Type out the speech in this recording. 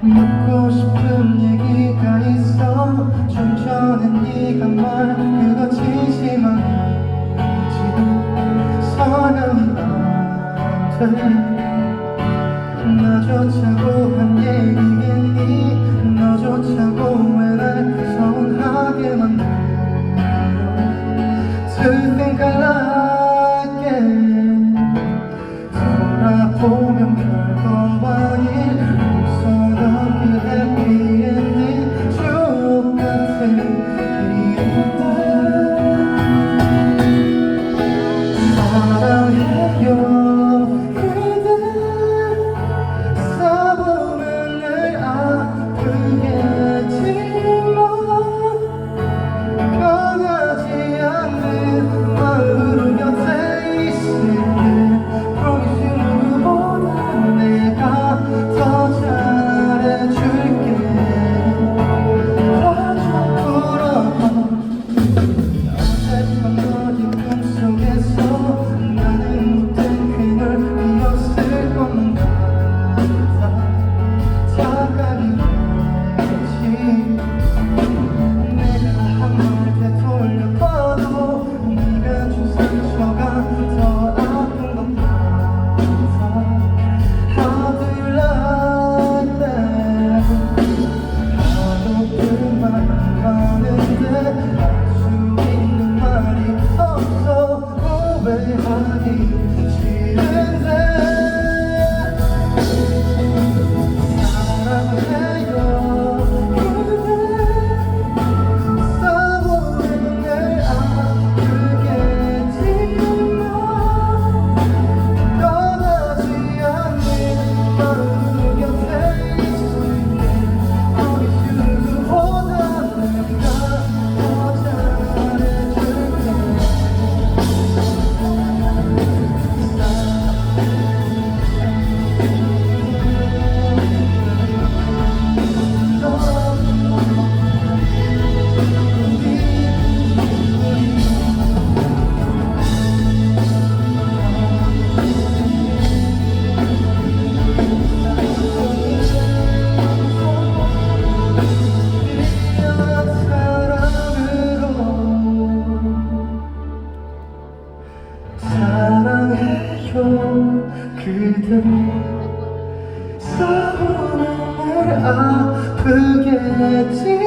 묻고 싶은 얘기가 있어. 좀 전에 네가 말 그거 진심한 건지 사랑이 안돼 나조차 고 사랑해요 그대 싸우는 날 아프게 했지